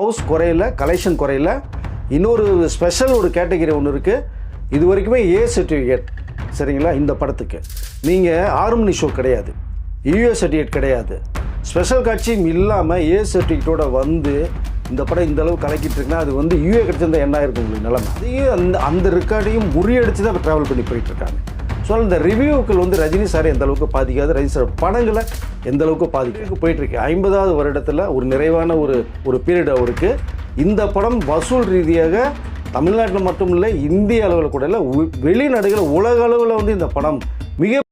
House குறையில collection குறையில. இன்னொரு special ஒரு category ஒன்று இருக்குது இது வரைக்குமே ஏ சர்டிஃபிகேட் சரிங்களா? இந்த படத்துக்கு. நீங்கள் ஆர்மனி ஷோ கிடையாது. யூஏ சர்டிஃபிகேட் கிடையாது. ஸ்பெஷல் காட்சியும் இல்லாமல் ஏ சர்டிஃபிகேட்டோட வந்து இந்த படம் இந்த அளவு கலக்கிட்டு இருக்குன்னா அது வந்து யூஏ கிடச்சிருந்தா என்ன இருக்கும் உங்களுக்கு நிலைமை? அதையும் அந்த அந்த ரெக்கார்டையும் முறியடிச்சு தான் ட்ராவல் பண்ணி போயிட்டு இருக்காங்க. ஸோ இந்த ரிவ்யூக்கள் வந்து ரஜினி சார் எந்த அளவுக்கு பாதிக்காது. ரஜினி சார் படங்களை எந்த அளவுக்கு பாதிக்க போயிட்டு இருக்கு ஐம்பதாவது வருடத்தில் ஒரு நிறைவான ஒரு ஒரு பீரியட் அவருக்கு. இந்த படம் வசூல் ரீதியாக தமிழ்நாட்டில் மட்டும் இல்லை இந்திய அளவில் கூட இல்லை வெளிநாடுகள் உலக அளவில் வந்து இந்த படம் மிக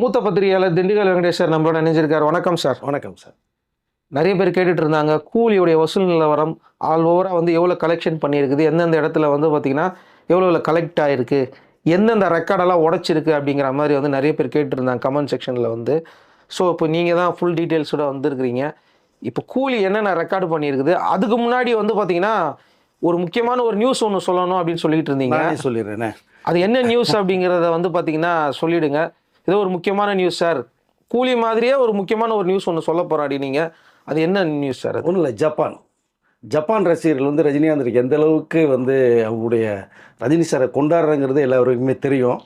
மூத்த பத்திரிகையாளர் திண்டுக்கல் வெங்கடேஷ் சார் நம்மளோட நினைஞ்சிருக்காரு வணக்கம் சார். வணக்கம் சார். நிறைய பேர் கேட்டுட்டு இருந்தாங்க கூலியுடைய வசூல் நிலவரம் ஆல் ஓவராக வந்து எவ்வளோ கலெக்ஷன் பண்ணியிருக்குது எந்தெந்த இடத்துல வந்து பார்த்தீங்கன்னா எவ்வளோ கலெக்ட் ஆகிருக்கு எந்தெந்த ரெக்கார்டெல்லாம் உடைச்சிருக்கு அப்படிங்கிற மாதிரி வந்து நிறைய பேர் கேட்டுட்டு இருந்தாங்க கமெண்ட் செக்ஷனில் வந்து. ஸோ இப்போ நீங்கள் தான் ஃபுல் டீட்டெயில்ஸோட வந்திருக்கிறீங்க. இப்போ கூலி என்னென்ன ரெக்கார்டு பண்ணியிருக்குது அதுக்கு முன்னாடி வந்து பார்த்தீங்கன்னா ஒரு முக்கியமான ஒரு நியூஸ் ஒன்று சொல்லணும் அப்படின்னு சொல்லிட்டு இருந்தீங்க. சொல்லிடுறேனே. அது என்ன நியூஸ் அப்படிங்கிறத வந்து பார்த்தீங்கன்னா சொல்லிடுங்க. ஏதோ ஒரு முக்கியமான நியூஸ் சார் கூலி மாதிரியே ஒரு முக்கியமான ஒரு நியூஸ் ஒன்று சொல்ல போராடி நீங்கள் அது என்ன நியூஸ் சார் ஒன்றும் இல்லை ஜப்பான். ஜப்பான் ரசிகர்கள் வந்து ரஜினிகாந்திற்கு எந்த அளவுக்கு வந்து அவங்களுடைய ரஜினி சாரை கொண்டாடுறங்கிறது எல்லாருக்குமே தெரியும்.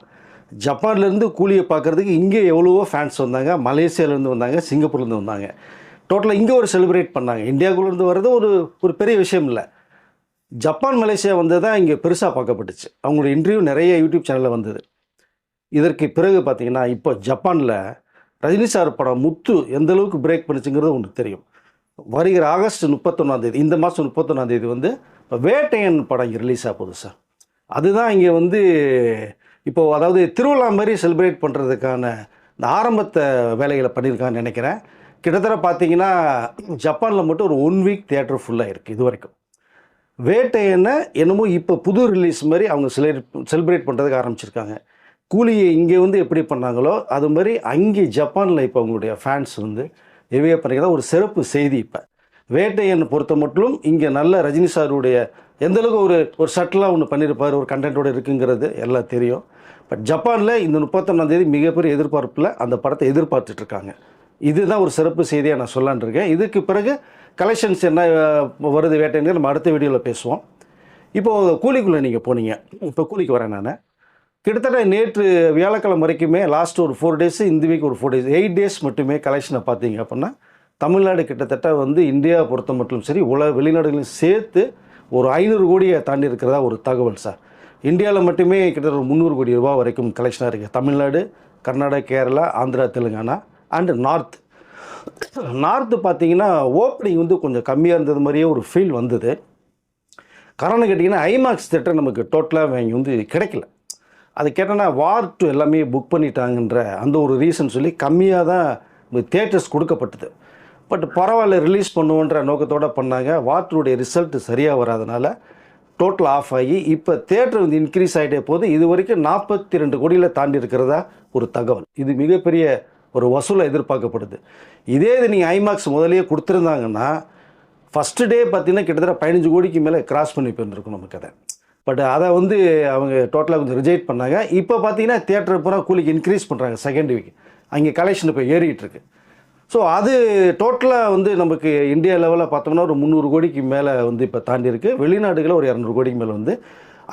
ஜப்பான்லேருந்து கூலியை பார்க்குறதுக்கு இங்கே எவ்வளவோ ஃபேன்ஸ் வந்தாங்க மலேசியாவிலேருந்து வந்தாங்க சிங்கப்பூர்லேருந்து வந்தாங்க. டோட்டலாக இங்கே ஒரு செலிப்ரேட் பண்ணாங்க. இந்தியாவுக்குள்ளேருந்து வர்றது ஒரு ஒரு பெரிய விஷயம் இல்லை. ஜப்பான் மலேசியா வந்தது தான் இங்கே பெருசாக பார்க்கப்பட்டுச்சு. அவங்களோட இன்டர்வியூ நிறைய யூடியூப் சேனலில் வந்தது. இதற்கு பிறகு பார்த்தீங்கன்னா இப்போ ஜப்பானில் ரஜினி சார் படம் முத்து எந்த அளவுக்கு பிரேக் பண்ணிச்சுங்கிறது உங்களுக்கு தெரியும். வருகிற ஆகஸ்ட் முப்பத்தொன்னாந்தேதி இந்த மாதம் முப்பத்தொன்னாந்தேதி வந்து இப்போ வேட்டையன் படம் இங்கே ரிலீஸ் ஆக போகுது சார். அதுதான் இங்கே வந்து இப்போது அதாவது திருவிழா மாதிரி செலிப்ரேட் பண்ணுறதுக்கான இந்த ஆரம்பத்தை வேலைகளை பண்ணியிருக்கான்னு நினைக்கிறேன். கிட்டத்தட்ட பார்த்தீங்கன்னா ஜப்பானில் மட்டும் ஒரு ஒன் வீக் தியேட்டர் ஃபுல்லாக இருக்குது இது வரைக்கும். வேட்டையனை என்னமோ இப்போ புது ரிலீஸ் மாதிரி அவங்க செலிப்ரேட் செலிப்ரேட் பண்ணுறதுக்கு ஆரம்பிச்சிருக்காங்க. கூலியை இங்கே வந்து எப்படி பண்ணாங்களோ அது மாதிரி அங்கே ஜப்பானில் இப்போ அவங்களுடைய ஃபேன்ஸ் வந்து எவ்விய பண்ணிக்கிறதா ஒரு சிறப்பு செய்தி இப்போ. வேட்டையன் பொறுத்த மட்டும் இங்கே நல்ல ரஜினி சாருடைய எந்தளவுக்கு ஒரு ஒரு சட்டிலாக ஒன்று பண்ணியிருப்பார் ஒரு கண்டென்ட்டோடு இருக்குங்கிறது எல்லாம் தெரியும். பட் ஜப்பானில் இந்த முப்பத்தொன்னாந்தேதி மிகப்பெரிய எதிர்பார்ப்பில் அந்த படத்தை எதிர்பார்த்துட்ருக்காங்க இதுதான் ஒரு சிறப்பு செய்தியாக நான் சொல்லலான்னு இருக்கேன். இதுக்கு பிறகு கலெக்ஷன்ஸ் என்ன வருது வேட்டைன்னு நம்ம அடுத்த வீடியோவில் பேசுவோம். இப்போது கூலிக்குள்ளே நீங்கள் போனீங்க. இப்போ கூலிக்கு வரேன் நான். கிட்டத்தட்ட நேற்று வியாழக்கிழமை வரைக்குமே லாஸ்ட் ஒரு ஃபோர் டேஸ் இந்த வீக் ஒரு ஃபோர் டேஸ் எயிட் டேஸ் மட்டுமே கலெக்ஷனை பார்த்தீங்க அப்படின்னா தமிழ்நாடு கிட்டத்தட்ட வந்து இந்தியா பொறுத்த மட்டும் சரி உலக வெளிநாடுகளையும் சேர்த்து ஒரு ஐநூறு கோடியை தாண்டி இருக்கிறதா ஒரு தகவல் சார் இந்தியாவில் மட்டுமே கிட்டத்தட்ட ஒரு முந்நூறு கோடி ரூபா வரைக்கும் கலெக்ஷனாக இருக்குது Tamil Nadu Karnataka Kerala Andhra Telangana and north north பார்த்தீங்கன்னா ஓப்பனிங் வந்து கொஞ்சம் கம்மியாக இருந்தது மாதிரியே ஒரு ஃபீல் வந்தது. காரணம் கேட்டிங்கன்னா ஐமாக்ஸ் தேட்டர் நமக்கு டோட்டலாக வாங்கி வந்து கிடைக்கல. அது கேட்டோன்னா வார் டூ எல்லாமே புக் பண்ணிட்டாங்கன்ற அந்த ஒரு ரீசன் சொல்லி கம்மியாக தான் தேட்டர்ஸ் கொடுக்கப்பட்டது. பட் பரவாயில்ல ரிலீஸ் பண்ணுவோன்ற நோக்கத்தோடு பண்ணாங்க. வார் டூடைய ரிசல்ட் சரியாக வராதனால டோட்டல் ஆஃப் ஆகி இப்போ தேட்டர் வந்து இன்க்ரீஸ் ஆகிட்டே போது இது வரைக்கும் நாற்பத்தி ரெண்டு கோடியில் தாண்டி இருக்கிறதா ஒரு தகவல். இது மிகப்பெரிய ஒரு வசூலை எதிர்பார்க்கப்படுது. இதே இது நீங்கள் ஐமாக்ஸ் முதலே கொடுத்துருந்தாங்கன்னா ஃபஸ்ட்டு டே பார்த்தீங்கன்னா கிட்டத்தட்ட பதினஞ்சு கோடிக்கு மேலே கிராஸ் பண்ணி போயிருந்துருக்கும் நமக்கு அதை பட் அதை வந்து அவங்க டோட்டலாக கொஞ்சம் ரிஜெக்ட் பண்ணாங்க. இப்போ பார்த்தீங்கன்னா தியேட்டர் பூரா கூலிக்கு இன்க்ரீஸ் பண்ணுறாங்க செகண்ட் வீக் அங்கே கலெக்ஷன் இப்போ ஏறிட்டுருக்கு ஸோ அது டோட்டலாக வந்து நமக்கு இந்தியா லெவலில் பார்த்தோம்னா ஒரு முந்நூறு கோடிக்கு மேலே வந்து இப்போ தாண்டி இருக்குது வெளிநாடுகளில் ஒரு இரநூறு கோடிக்கு மேலே வந்து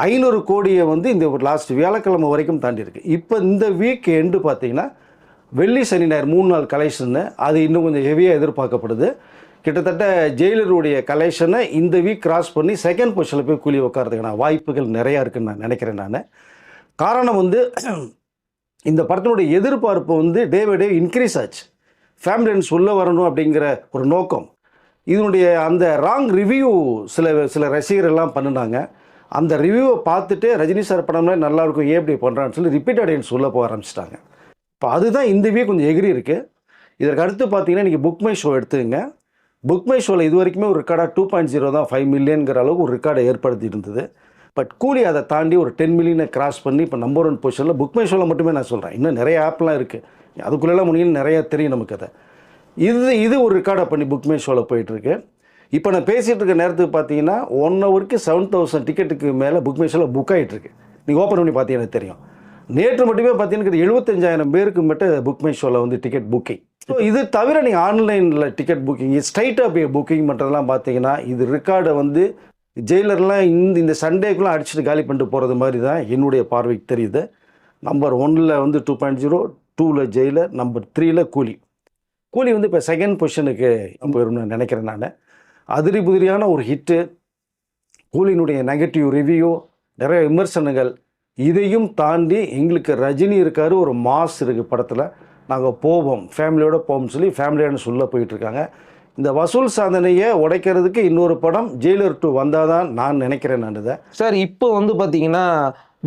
ஐநூறு கோடியை வந்து இந்த லாஸ்ட் வியாழக்கிழமை வரைக்கும் தாண்டி இருக்கு. இப்போ இந்த வீக் எண்டு பார்த்தீங்கன்னா வெள்ளி சனி ஞாயிறு மூணு நாள் கலெக்ஷன்னு அது இன்னும் கொஞ்சம் ஹெவியாக எதிர்பார்க்கப்படுது. கிட்டத்தட்ட ஜெயிலருடைய கலெக்ஷனை இந்த வீக் கிராஸ் பண்ணி செகண்ட் பொசிஷனில் போய் கூலி உட்காரதுக்கான வாய்ப்புகள் நிறையா இருக்குன்னு நான் நினைக்கிறேன் நான். காரணம் வந்து இந்த படத்தினுடைய எதிர்பார்ப்பு வந்து டே பை டே இன்க்ரீஸ் ஆச்சு. ஃபேமிலியன்ஸ் உள்ளே வரணும் அப்படிங்கிற ஒரு நோக்கம். இதனுடைய அந்த ராங் ரிவ்யூ சில சில ரசிகர்கள்லாம் பண்ணினாங்க. அந்த ரிவ்யூவை பார்த்துட்டு ரஜினி சார் படம்ல நல்லாயிருக்கும் ஏன் இப்படி பண்ணுறான்னு சொல்லி ரிப்பீட் ஆடியன்ஸ் உள்ளே போக ஆரம்பிச்சிட்டாங்க. இப்போ அதுதான் இந்த வீக் கொஞ்சம் எகிரி இருக்குது இதற்கு அடுத்து பார்த்தீங்கன்னா நீங்கள் புக் மை ஷோ எடுத்துங்க புக் மை ஷோவில் இது வரைக்குமே ஒரு ரெக்கார்டாக டூ பாயிண்ட் ஜீரோ தான் ஃபைவ் மில்லியன்கிற அளவுக்கு ஒரு ரெக்கார்டை ஏற்படுத்தி இருந்தது பட் கூலி அதை தாண்டி ஒரு டென் மில்லியனை கிராஸ் பண்ணி இப்போ நம்பர் ஒன் பொசிஷனில் புக் மை ஷோவில் மட்டுமே நான் சொல்கிறேன் இன்னும் நிறைய ஆப்லாம் இருக்குது அதுக்குள்ளெல்லாம் முடியும் நிறையா தெரியும் நமக்கு அதை. இது இது ஒரு ரெக்கார்டை பண்ணி புக் மை ஷோவில் போயிட்டுருக்கு. இப்போ நான் பேசிகிட்டு இருக்க நேரத்துக்கு பார்த்தீங்கன்னா ஒன் ஹவருக்கு செவன் தௌசண்ட் டிக்கெட்டுக்கு மேலே புக் மை ஷோவில் புக் ஆகிட்டுருக்கு நீங்கள் ஓப்பன் பண்ணி பார்த்தீங்கன்னா தெரியும். நேற்று மட்டுமே பார்த்தீங்கன்னா எழுபத்தஞ்சாயிரம் பேருக்கு மட்டும் புக் மை ஷோவில் வந்து டிக்கெட் புக்கிங் ஸோ இது தவிர நீங்கள் ஆன்லைனில் டிக்கெட் புக்கிங் ஸ்ட்ரைட்டாக போய் புக்கிங் பண்ணுறதெல்லாம் பார்த்தீங்கன்னா இது ரெக்கார்டை வந்து ஜெயிலர்லாம் இந்த இந்த சண்டேக்குள்ளே அடிச்சுட்டு காலி பண்ணிட்டு போகிறது மாதிரி தான் என்னுடைய பார்வைக்கு தெரியுது. நம்பர் ஒன்னில் வந்து டூ பாயிண்ட் ஜீரோ டூவில் ஜெயிலர் நம்பர் த்ரீயில் கூலி. கூலி வந்து இப்போ செகண்ட் பொசிஷனுக்கு போயிடும்னு நினைக்கிறேன் நான். அதிரி புதிரியான ஒரு ஹிட்டு கூலியினுடைய நெகட்டிவ் ரிவ்யூ நிறைய விமர்சனங்கள் இதையும் தாண்டி எங்களுக்கு ரஜினி இருக்காரு ஒரு மாஸ் இருக்குது படத்தில். நாங்கள் போவோம் ஃபேமிலியோட போவோம்னு சொல்லி ஃபேமிலியோட சொல்ல போயிட்டுருக்காங்க. இந்த வசூல் சாதனையை உடைக்கிறதுக்கு இன்னொரு படம் ஜெயிலர் டூ வந்தால் தான் நான் நினைக்கிறேன் நான் இதை. சார் இப்போ வந்து பார்த்தீங்கன்னா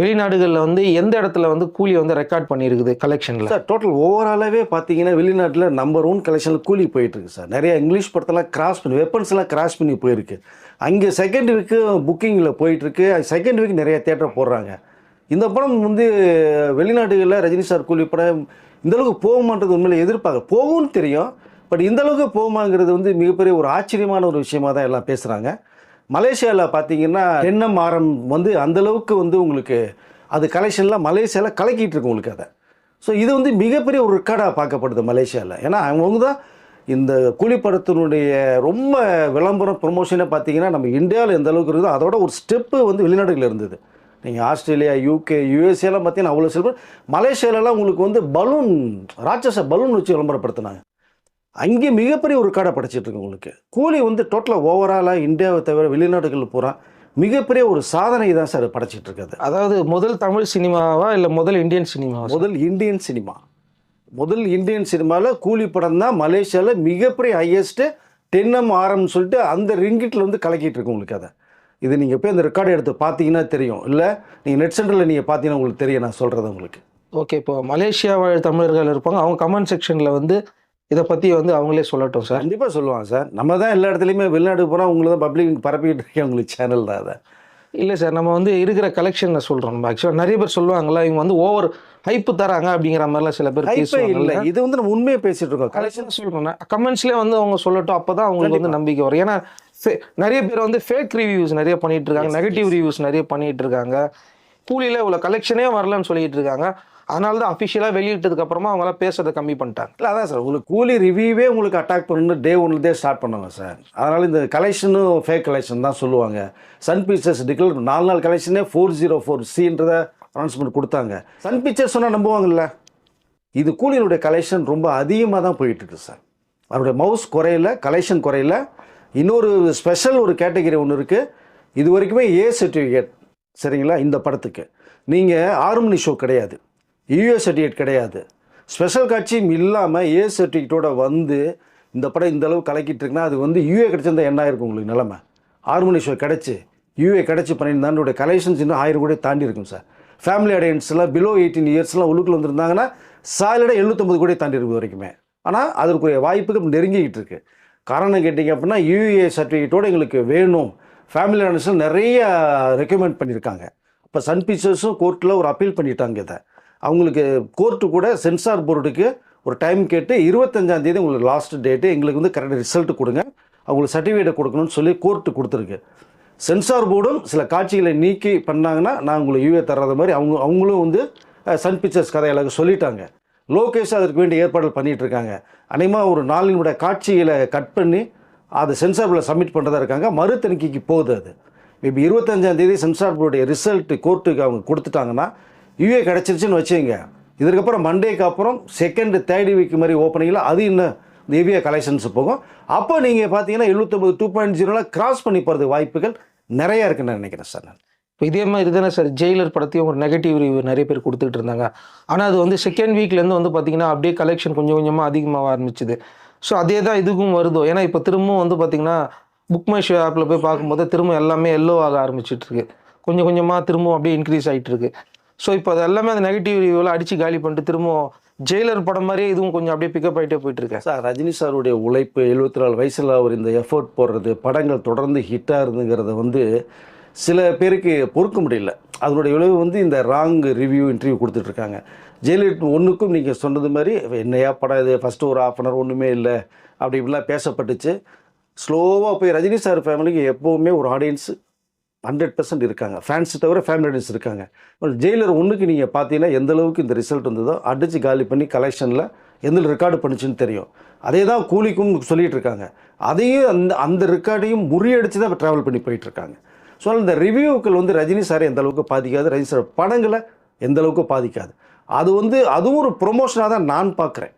வெளிநாடுகளில் வந்து எந்த இடத்துல வந்து கூலி வந்து ரெக்கார்ட் பண்ணியிருக்குது கலெக்ஷனில் சார் டோட்டல் ஓவராலாகவே பார்த்தீங்கன்னா வெளிநாட்டில் நம்பர் ஒன் கலெக்ஷனில் கூலி போயிட்டு இருக்கு சார். நிறைய இங்கிலீஷ் படத்தெல்லாம் கிராஸ் பண்ணி வெப்பன்ஸ் எல்லாம் கிராஸ் பண்ணி போயிருக்கு. அங்கே செகண்ட் வீக்கு புக்கிங்கில் போயிட்டுருக்கு. செகண்ட் வீக் நிறைய தேட்டர் போடுறாங்க. இந்த படம் வந்து வெளிநாடுகளில் ரஜினி சார் கூலி படம் இந்தளவுக்கு போகுமான்றது உண்மையில எதிர்பார்க்க போகும்னு தெரியும். பட் இந்தளவுக்கு போகுமாங்கிறது வந்து மிகப்பெரிய ஒரு ஆச்சரியமான ஒரு விஷயமா தான் எல்லாம் பேசுகிறாங்க மலேசியாவில் பார்த்தீங்கன்னா எண்ணம் ஆரம் வந்து அந்த அளவுக்கு வந்து உங்களுக்கு அது கலெக்ஷன்லாம் மலேசியாவில் கலக்கிட்டு இருக்கு உங்களுக்கு அதை. ஸோ இது வந்து மிகப்பெரிய ஒரு ரெக்கார்டாக பார்க்கப்படுது மலேசியாவில் ஏன்னா அவங்க தான் இந்த கூலிப்படத்தினுடைய ரொம்ப விளம்பரம் ப்ரொமோஷனே பார்த்தீங்கன்னா நம்ம இந்தியாவில் எந்த அளவுக்கு இருக்குதோ அதோட ஒரு ஸ்டெப்பு வந்து வெளிநாடுகளில் இருந்தது. நீங்கள் ஆஸ்திரேலியா யூகே யூஎஸ்ஏலாம் பார்த்தீங்கன்னா அவ்வளோ செல்வம் மலேசியாலலாம் உங்களுக்கு வந்து பலூன் ராட்சச பலூன் வச்சு விளம்பரப்படுத்தினாங்க. அங்கே மிகப்பெரிய ஒரு ரெக்கார்டை படைச்சிட்டு இருக்கு உங்களுக்கு. கூலி வந்து டோட்டலாக ஓவராலாக இந்தியாவை தவிர வெளிநாடுகள் பூரா மிகப்பெரிய ஒரு சாதனை தான் சார் படைச்சிட்டு இருக்காது. அதாவது முதல் தமிழ் சினிமாவா இல்லை முதல் இந்தியன் சினிமாவா முதல் இந்தியன் சினிமா. முதல் இந்தியன் சினிமாவில் கூலி படம் தான் மலேசியாவில் மிகப்பெரிய ஹையஸ்ட்டு டென்எம் ஆரம்னு சொல்லிட்டு அந்த ரிங்கிட்டில் வந்து கலக்கிட்டு இருக்கு உங்களுக்கு அதை. இது நீங்கள் போய் அந்த ரெக்கார்டை எடுத்து பார்த்தீங்கன்னா தெரியும். இல்லை நீங்கள் நெட் சென்டரில் நீங்கள் பார்த்தீங்கன்னா உங்களுக்கு தெரியும். நான் சொல்கிறது உங்களுக்கு. ஓகே இப்போ மலேசியா வாழ் தமிழர்கள் இருப்பாங்க. அவங்க கமெண்ட் செக்ஷனில் வந்து இதை பற்றி வந்து அவங்களே சொல்லட்டும் சார் கண்டிப்பாக சொல்லுவாங்க சார் நம்ம தான் எல்லா இடத்துலையுமே வெளிநாடு போனால் உங்களுக்கு தான் பப்ளிக் பரப்பிக்கிட்டு இருக்கேன் உங்களுக்கு சேனல் தான் அதை. இல்லை சார் நம்ம வந்து இருக்கிற கலெக்ஷனில் சொல்கிறோம் நம்ம ஆக்சுவலாக நிறைய பேர் சொல்லுவாங்கல்ல இவங்க வந்து ஓவர் ஹைப்பு தராங்க அப்படிங்கிற மாதிரிலாம் சில பேர் இல்லை. இது வந்து நம்ம உண்மையை பேசிட்டு இருக்கோம். கலெக்ஷன் சொல்கிறேன் கமெண்ட்ஸ்லேயே வந்து அவங்க சொல்லட்டும். அப்போ தான் அவங்களுக்கு வந்து நம்பிக்கை வரும். ஏன்னா நிறைய பேர் வந்து ஃபேக் ரிவ்யூஸ் நிறைய பண்ணிட்டு இருக்காங்க நெகட்டிவ் ரிவ்யூஸ் நிறைய பண்ணிட்டு இருக்காங்க கூலியில் இவ்வளோ கலெக்ஷனே வரலன்னு சொல்லிட்டு இருக்காங்க அதனால தான் அஃபிஷியலாக வெளியிட்டதுக்கு அப்புறமா அவங்களாம் பேசுறதை கம்மி பண்ணிட்டாங்க. இல்லை அதான் சார் உங்களுக்கு கூலி ரிவ்யூவே உங்களுக்கு அட்டாக் பண்ணணும் டே ஒன்லேருந்தே ஸ்டார்ட் பண்ணுவாங்க சார். அதனால் இந்த கலெக்ஷனும் ஃபேக் கலெக்ஷன் தான் சொல்லுவாங்க. சன் பிக்சர்ஸ் டிக்ளேர் நாலு நாள் கலெக்ஷனே ஃபோர் ஜீரோ ஃபோர் சின்றத அனௌன்ஸ்மெண்ட் கொடுத்தாங்க. சன் பிக்சர்ஸ் சொன்னால் நம்புவாங்கல்ல? இது கூலியினுடைய கலெக்ஷன் ரொம்ப அதிகமாக தான் போயிட்டு இருக்கு சார். அவருடைய மவுஸ் குறையல கலெக்ஷன் குறையல. இன்னொரு ஸ்பெஷல் ஒரு கேட்டகரி ஒன்று இருக்குது இது வரைக்குமே ஏ சர்டிஃபிகேட் சரிங்களா? இந்த படத்துக்கு. நீங்கள் ஆர்மனி ஷோ கிடையாது. யூஏ சர்டிஃபிகேட் கிடையாது. ஸ்பெஷல் காட்சியும் இல்லாமல் ஏ சர்டிஃபிகேட்டோட வந்து இந்த படம் இந்த அளவு கலக்கிட்டு இருக்குன்னா அது வந்து யூஏ கிடைச்சிருந்தா என்ன ஆயிருக்கும் உங்களுக்கு நிலமை? ஆறு ஷோ கிடச்சி யூஏ கிடச்சி பண்ணியிருந்தாண்டோட கலெக்ஷன்ஸ் இன்னும் ஆயிரம் கூட தாண்டி இருக்கும் சார் ஃபேமிலி ஆடியன்ஸ்லாம் பிலோ எயிட்டீன் இயர்ஸ்லாம் உள்ளுக்குள்ள வந்திருந்தாங்கன்னா சாலிடாக எழுநூத்தொம்பது கூட தாண்டி இருக்கும் வரைக்குமே. ஆனால் அதற்குரிய வாய்ப்புகள் நெருங்கிக்கிட்டு இருக்குது காரணம் கேட்டிங்க அப்படின்னா யூஏ சர்டிஃபிகேட்டோடு எங்களுக்கு வேணும். ஃபேமிலி ஆடியன்ஸில் நிறைய ரெக்கமெண்ட் பண்ணியிருக்காங்க. இப்போ சன் பிக்சர்ஸும் கோர்ட்டில் ஒரு அப்பீல் பண்ணிட்டாங்க இதை. அவங்களுக்கு கோர்ட்டு கூட சென்சார் போர்டுக்கு ஒரு டைம் கேட்டு இருபத்தஞ்சாந்தேதி உங்களுக்கு லாஸ்ட் டேட்டு எங்களுக்கு வந்து கரெக்டாக ரிசல்ட் கொடுங்க. அவங்களுக்கு சர்டிஃபிகேட்டை கொடுக்கணும்னு சொல்லி கோர்ட்டு கொடுத்துருக்கு. சென்சார் போர்டும் சில காட்சிகளை நீக்கி பண்ணாங்கன்னா நான் உங்களுக்கு யூஏ தர்றது மாதிரி அவங்க அவங்களும் வந்து சன் பிக்சர்ஸ் கதைகளுக்கு சொல்லிட்டாங்க. லோகேஷ் அதற்கு வேண்டிய ஏற்பாடுகள் பண்ணிட்டு இருக்காங்க அநேகமாக ஒரு நாளினுடைய காட்சிகளை கட் பண்ணி அதை சென்சார் போர்டில் சப்மிட் பண்ணுறதா இருக்காங்க. மறு தணிக்கைக்கு போகுது அது. மேபி இருபத்தஞ்சாம் தேதி சென்சார் போர்டுடைய ரிசல்ட் கோர்ட்டுக்கு அவங்க கொடுத்துட்டாங்கன்னா யூஏ கிடச்சிருச்சுன்னு வச்சுங்க இதுக்கப்புறம் மண்டேக்கு அப்புறம் செகண்ட் தேர்ட் வீக் மாதிரி ஓப்பனிங்கில் அது இன்னும் ஹெவியாக கலெக்ஷன்ஸ் போகும். அப்போ நீங்கள் பார்த்தீங்கன்னா எழுபத்தொம்பது டூ பாயிண்ட் ஜீரோலாம் கிராஸ் பண்ணி போகிறது வாய்ப்புகள் நிறையா இருக்குன்னு நினைக்கிறேன் சார் நான் இப்போ இதே மாதிரி தானே சார்? ஜெயிலர் படத்தையும் ஒரு நெகட்டிவ் ரிவ்யூ நிறைய பேர் கொடுத்துட்டு இருந்தாங்க. ஆனால் அது வந்து செகண்ட் வீக்லேருந்து வந்து பார்த்தீங்கன்னா அப்படியே கலெக்ஷன் கொஞ்சம் கொஞ்சமாக அதிகமாக ஆரம்பிச்சுது. ஸோ அதே தான் இதுக்கும் வருதோ? ஏன்னா இப்போ திரும்பவும் வந்து பார்த்தீங்கன்னா புக் மை ஷோ ஆப்பில் போய் பார்க்கும்போது திரும்ப எல்லாமே எல்லோ ஆக ஆரம்பிச்சிட்ருக்கு. கொஞ்சம் கொஞ்சமாக திரும்பவும் அப்படியே இன்க்ரீஸ் ஆகிட்டு இருக்கு ஸோ இப்போ அது எல்லாமே அந்த நெகட்டிவ் ரிவ்யூவில் அடித்து காலி பண்ணிட்டு திரும்பவும் ஜெயிலர் படம் மாதிரியே இதுவும் கொஞ்சம் அப்படியே பிக்கப் ஆகிட்டே போயிட்டு இருக்கேன் சார் ரஜினி சாருடைய உழைப்பு எழுபத்தி நாலு வயசில் அவர் இந்த எஃபோர்ட் போடுறது படங்கள் தொடர்ந்து ஹிட்டாக இருந்துங்கிறத வந்து சில பேருக்கு பொறுக்க முடியல. அதனுடைய விளைவு வந்து இந்த ராங் ரிவ்யூ இன்டர்வியூ கொடுத்துட்ருக்காங்க. ஜெயலலிதா ஒன்றுக்கும் நீங்கள் சொன்னது மாதிரி என்னையா படம் இது? ஃபஸ்ட்டு ஒரு ஆஃப் அன் ஹவர் ஒன்றுமே இல்லை. அப்படி இப்படிலாம் பேசப்பட்டுச்சு. ஸ்லோவாக போய் ரஜினி சார் ஃபேமிலிக்கு எப்போவுமே ஒரு ஆடியன்ஸ் ஹண்ட்ரட் பர்சன்ட் இருக்காங்க. ஃபேன்ஸ் தவிர ஃபேமிலி ஆடியன்ஸ் இருக்காங்க. ஜெயிலர் ஒன்றுக்கு நீங்கள் பார்த்தீங்கன்னா எந்த அளவுக்கு இந்த ரிசல்ட் வந்ததோ அடித்து காலி பண்ணி கலெக்ஷனில் எந்த ரெக்கார்டு பண்ணுச்சுன்னு தெரியும். அதே தான் கூலிக்கும் சொல்லிகிட்டு இருக்காங்க அதையும் அந்த அந்த ரெக்கார்டையும் முறியடிச்சு தான் ட்ராவல் பண்ணி போயிட்டுருக்காங்க ஸோ இந்த ரிவ்யூக்கள் வந்து ரஜினி சார் எந்த அளவுக்கு பாதிக்காது ரஜினி சார் படங்களை எந்த அளவுக்கு பாதிக்காது. அது வந்து அதுவும் ஒரு ப்ரொமோஷனாக தான் நான் பார்க்குறேன்.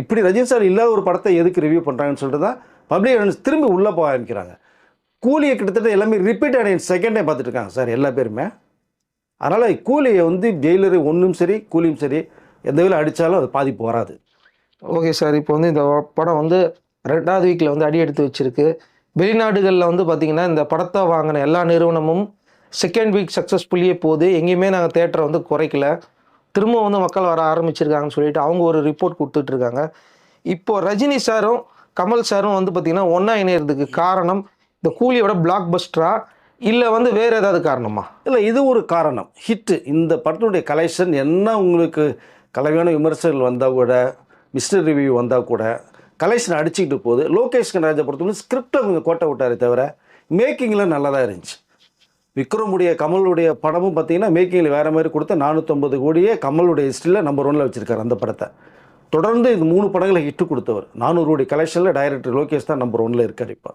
இப்படி ரஜினி சார் இல்லாத ஒரு படத்தை எதுக்கு ரிவ்யூ பண்ணுறாங்கன்னு சொல்லிட்டு தான் பப்ளிக் ஆடியன்ஸ் திரும்பி உள்ளே போக ஆரம்பிக்கிறாங்க. கூலியை கிட்டத்தட்ட எல்லாமே ரிப்பீட் ஆடியன்ஸ் செகண்ட் டைம் பார்த்துட்டு இருக்காங்க சார் எல்லா பேருமே. அதனால் கூலியை வந்து ஜெயிலரு ஒன்றும் சரி கூலியும் சரி எந்த வேலை அடித்தாலும் அது பாதிப்பு வராது. ஓகே சார் இப்போ வந்து இந்த படம் வந்து ரெண்டாவது வீக்கில் வந்து அடி எடுத்து வச்சிருக்கு. வெளிநாடுகளில் வந்து பார்த்திங்கன்னா இந்த படத்தை வாங்கின எல்லா நிறுவனமும் செகண்ட் வீக் சக்ஸஸ்ஃபுல்லியே போகுது எங்கேயுமே நாங்கள் தேட்டரை வந்து குறைக்கல. திரும்ப வந்து மக்கள் வர ஆரம்பிச்சிருக்காங்கன்னு சொல்லிட்டு அவங்க ஒரு ரிப்போர்ட் கொடுத்துட்ருக்காங்க இப்போது ரஜினி சாரும் கமல் சாரும் வந்து பார்த்திங்கன்னா ஒன்றா இணையிறதுக்கு காரணம் இந்த கூலியோட பிளாக் பஸ்டரா இல்லை வந்து வேறு ஏதாவது காரணமா? இல்லை இது ஒரு காரணம். ஹிட்டு இந்த படத்தினுடைய கலெக்ஷன் என்ன உங்களுக்கு கலவையான விமர்சனங்கள் வந்தால் கூட மிஸ்டர் ரிவ்யூ வந்தால் கூட கலெக்ஷன் அடிச்சுக்கிட்டு போகுது. லோகேஷ் கனராஜை பொறுத்தவரை ஸ்கிரிப்டை கொஞ்சம் கோட்டை விட்டாரே தவிர மேக்கிங்கில் நல்லா தான் இருந்துச்சு. விக்ரமுடைய கமலுடைய படமும் பார்த்தீங்கன்னா மேக்கிங்கில் வேறு மாதிரி கொடுத்த நானூற்றம்பது கோடியே கமலுடைய ஹிஸ்ட்ரியில் நம்பர் ஒனில் வச்சுருக்காரு அந்த படத்தை. தொடர்ந்து இந்த மூணு படங்களை ஹிட்டு கொடுத்தவர். நானூறு கோடி கலெக்ஷனில் டைரக்டர் லோகேஷ் தான் நம்பர் ஒனில் இருக்கார் இப்போ.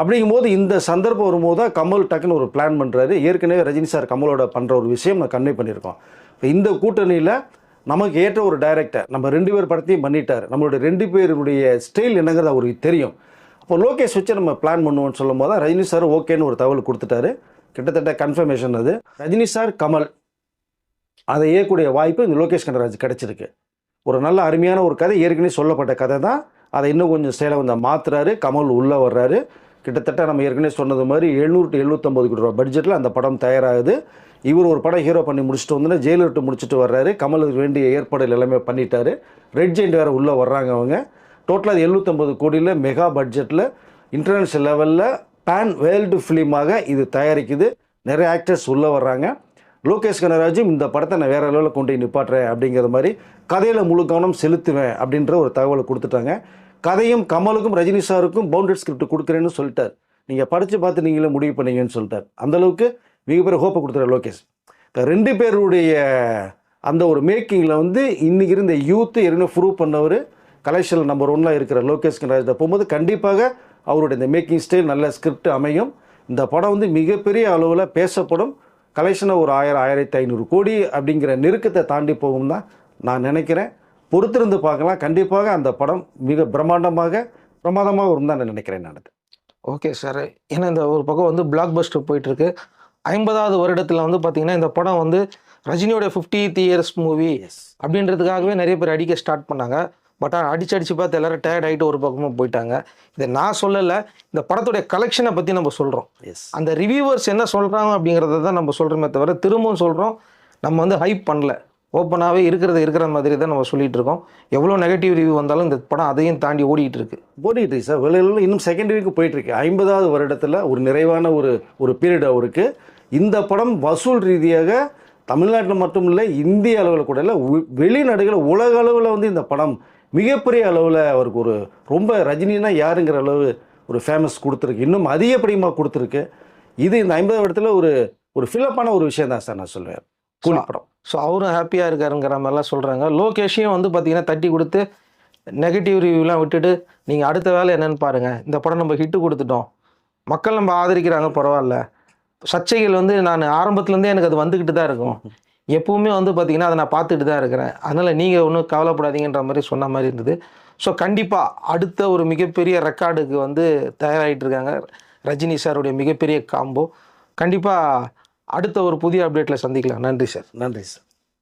அப்படிங்கும்போது இந்த சந்தர்ப்பம் வரும்போது தான் கமல் டக்குன்னு ஒரு பிளான் பண்ணுறாரு ஏற்கனவே ரஜினி சார் கமலோட பண்ணுற ஒரு விஷயம் நான் கன்வே பண்ணியிருக்கோம். இப்போ இந்த கூட்டணியில் நமக்கு ஏற்ற ஒரு டைரக்டர் நம்ம ரெண்டு பேர் படத்தையும் பண்ணிட்டார். நம்மளுடைய ரெண்டு பேருடைய ஸ்டைல் என்னங்கிறது அவருக்கு தெரியும். அப்போ லோகேஷ் வச்சு நம்ம பிளான் பண்ணுவோம்னு சொல்லும் போது தான் ரஜினி சார் ஓகேன்னு ஒரு தகவல் கொடுத்துட்டாரு. கிட்டத்தட்ட கன்ஃபர்மேஷன் அது. ரஜினி சார் கமல் அதை ஏற்கக்கூடிய வாய்ப்பு இந்த லோகேஷ் கண்டராஜ் கிடச்சிருக்கு. ஒரு நல்ல அருமையான ஒரு கதை ஏற்கனவே சொல்லப்பட்ட கதை தான். அதை இன்னும் கொஞ்சம் ஸ்டைலை கொஞ்சம் மாற்றுறாரு கமல் உள்ளே வர்றாரு. கிட்டத்தட்ட நம்ம ஏற்கனவே சொன்னது மாதிரி எழுநூறு டு எழுநூற்றம்பது கோடி ரூபா பட்ஜெட்டில் அந்த படம் தயாராகுது. இவர் ஒரு படம் ஹீரோ பண்ணி முடிச்சுட்டு வந்து ஜெயிலர்ட்டு முடிச்சுட்டு வர்றாரு. கமலுக்கு வேண்டிய ஏற்பாடுகள் எல்லாமே பண்ணிட்டாரு. ரெட் ஜெயிண்ட் வேறு உள்ளே வர்றாங்க அவங்க. டோட்டலாக அது எழுநூற்றம்பது கோடியில் மெகா பட்ஜெட்டில் இன்டர்நேஷ்னல் லெவலில் பேன் வேர்ல்டு ஃபிலிமாக இது தயாரிக்குது. நிறைய ஆக்டர்ஸ் உள்ளே வர்றாங்க. லோகேஷ் கனராஜும் இந்த படத்தை நான் வேறு லெவலில் கொண்டு போய் நிப்பாட்டுறேன் அப்படிங்கிற மாதிரி கதையில் முழு கவனம் செலுத்துவேன் அப்படின்ற ஒரு தகவலை கொடுத்துட்டாங்க. கதையும் கமலுக்கும் ரஜினி சாருக்கும் பவுண்டட் ஸ்கிரிப்ட் கொடுக்குறேன்னு சொல்லிட்டார். நீங்கள் படித்து பார்த்து நீங்களே முடிவு பண்ணீங்கன்னு சொல்லிட்டார். அந்தளவுக்கு மிகப்பெரிய ஹோப்பை கொடுத்துரு லோகேஷ். ரெண்டு பேருடைய அந்த ஒரு மேக்கிங்கில் வந்து இன்றைக்கி இருந்த யூத்து ஏற்கனவே ப்ரூவ் பண்ணவர்? கலெக்ஷன் நம்பர் ஒன்னாக இருக்கிற லோகேஷ் கனராஜ் போகும்போது கண்டிப்பாக அவருடைய இந்த மேக்கிங் ஸ்டைல் நல்ல ஸ்கிரிப்ட் அமையும். இந்த படம் வந்து மிகப்பெரிய அளவில் பேசப்படும். கலெக்ஷனை ஒரு ஆயிரம் ஆயிரத்தி ஐநூறு கோடி அப்படிங்கிற நெருக்கத்தை தாண்டி போகும் தான் நான் நினைக்கிறேன். பொறுத்திருந்து பார்க்கலாம். கண்டிப்பாக அந்த படம் மிக பிரம்மாண்டமாக பிரமாதமாக வரும் தான் நான் நினைக்கிறேன் நான் ஓகே சார் ஏன்னா இந்த ஒரு பக்கம் வந்து பிளாக் பஸ்டர் போயிட்டுருக்கு ஐம்பதாவது வருடத்தில் வந்து பார்த்தீங்கன்னா இந்த படம் வந்து ரஜினியோட ஃபிஃப்டித் இயர்ஸ் மூவி அப்படின்றதுக்காகவே நிறைய பேர் அடிக்க ஸ்டார்ட் பண்ணாங்க. பட் ஆனால் அடிச்சு அடிச்சு பார்த்து எல்லாரும் டயர்ட் ஆகிட்டு ஒரு பக்கமாக போயிட்டாங்க. இதை நான் சொல்லலை இந்த படத்துடைய கலெக்ஷனை பற்றி நம்ம சொல்கிறோம் எஸ் அந்த ரிவ்யூவர்ஸ் என்ன சொல்கிறாங்க அப்படிங்கிறத தான் நம்ம சொல்கிறோமே தவிர திரும்பவும் சொல்கிறோம் நம்ம வந்து ஹைப் பண்ணல. ஓப்பனாகவே இருக்கிறது இருக்கிற மாதிரி தான் நம்ம சொல்லிட்டு இருக்கோம். எவ்வளோ நெகட்டிவ் ரிவ்யூ வந்தாலும் இந்த படம் அதையும் தாண்டி ஓடிட்டு இருக்கு. போட்டிட்டு இருக்கு சார். வெளியில் இன்னும் செகண்ட் வீக் போயிட்டுருக்கு ஐம்பதாவது வருடத்தில் ஒரு நிறைவான ஒரு ஒரு பீரியட் அவருக்கு. இந்த படம் வசூல் ரீதியாக தமிழ்நாட்டில் மட்டும் இல்லை இந்திய அளவில் கூட இல்லை வெளிநாடுகளில் உலக அளவில் வந்து இந்த படம் மிகப்பெரிய அளவில் அவருக்கு ஒரு ரொம்ப ரஜினினா யாருங்கிற அளவு ஒரு ஃபேமஸ் கொடுத்துருக்கு. இன்னும் அதிகப்படியமாக கொடுத்துருக்கு. இது இந்த ஐம்பது வருடத்தில் ஒரு ஒரு ஃபில்லப்பான ஒரு விஷயம் தான் சார் நான் சொல்லுவேன் கூலி படம். ஸோ அவரும் ஹாப்பியாக இருக்காருங்கிற மாதிரிலாம் சொல்கிறாங்க லோகேஷையும் வந்து பார்த்தீங்கன்னா தட்டி கொடுத்து நெகட்டிவ் ரிவ்யூலாம் விட்டுட்டு நீங்கள் அடுத்த வேலை என்னன்னு பாருங்கள் இந்த படம் நம்ம ஹிட்டு கொடுத்துட்டோம். மக்கள் நம்ம ஆதரிக்கிறாங்க பரவாயில்ல. சர்ச்சைகள் வந்து நான் ஆரம்பத்துலேருந்தே எனக்கு அது வந்துக்கிட்டு தான் இருக்கும். எப்பவுமே வந்து பார்த்தீங்கன்னா அதை நான் பார்த்துட்டு தான் இருக்கிறேன். அதனால் நீங்கள் ஒன்றும் கவலைப்படாதீங்கன்ற மாதிரி சொன்ன மாதிரி இருந்தது. ஸோ கண்டிப்பாக அடுத்த ஒரு மிகப்பெரிய ரெக்கார்டுக்கு வந்து தயாராகிட்டு இருக்காங்க. ரஜினி சாருடைய மிகப்பெரிய காம்போ கண்டிப்பாக அடுத்த ஒரு புதிய அப்டேட்டில் சந்திக்கலாம். நன்றி சார். நன்றி சார்.